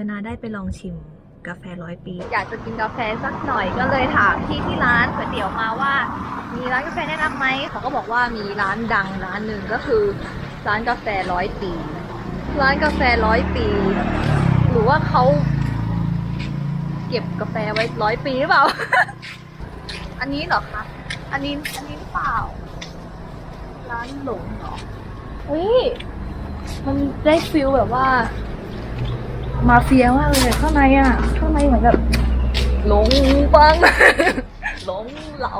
ยนาได้ไปลองชิมกาแฟร้อยปี อยากจะกินกาแฟสักหน่อยก็เลยถามพี่ที่ร้านก๋วยเตี๋ยวมาว่า มีร้านกาแฟแนะนำไหมเขาก็บอกว่ามีร้านดังร้านหนึ่งก็คือร้านกาแฟร้อยปี ร้านกาแฟร้อยปี หรือว่าเขาเก็บกาแฟไว้ร้อยปีหรือเปล่า อันนี้เหรอคะ อันนี้อันนี้หรือเปล่า ร้านหลงเหรอเฮ้ยมันได้ฟิลแบบว่า มาเฟียมากเลยข้างในอะ ข้างในเหมือนแบบหลงปังหลงเหลา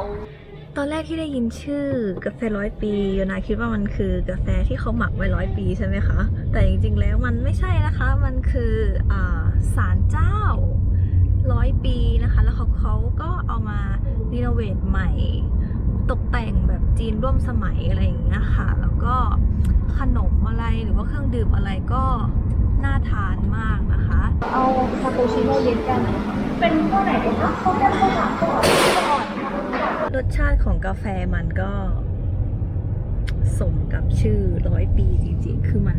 ตอนแรกที่ได้ยินชื่อกาแฟร้อยปีโยนาคิดว่ามันคือกาแฟที่เขาหมักไว้ร้อยปีใช่ไหมคะ แต่จริงๆแล้วมันไม่ใช่นะคะ มันคืออ่าศาลเจ้าร้อยปีนะคะ แล้วเขาเขาก็เอามารีโนเวทใหม่ ตกแต่งแบบจีนร่วมสมัยอะไรอย่างเงี้ยค่ะ แล้วก็ขนมอะไรหรือว่า เครื่องดื่มอะไรก็น่าทานมากนะคะ เอาคาปูชิโน่เย็นกัน เป็นเท่าไหร่คะเขาจะเข้ามาก่อนก่อนค่ะรสชาติของกาแฟมันก็สมกับชื่อร้อยปีจริงๆ คือมัน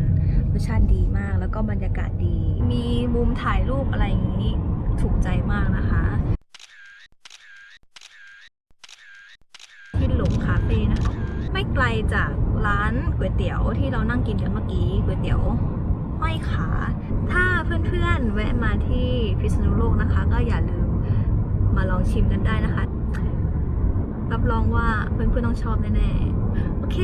รสชาติดีมากแล้วก็บรรยากาศดี มีมุมถ่ายรูปอะไรอย่างนี้ถูกใจมากนะคะที่หลงคาเฟ่นะคะ ไม่ไกลจากร้านก๋วยเตี๋ยวที่เรานั่งกินกันเมื่อกี้ก๋วยเตี๋ยวห้อยขา ถ้าเพื่อนๆแวะมาที่พิษณุโลกนะคะ ก็อย่าลืมมาลองชิมกันได้นะคะ รับรองว่าเพื่อนๆต้องชอบแน่ๆ โอเค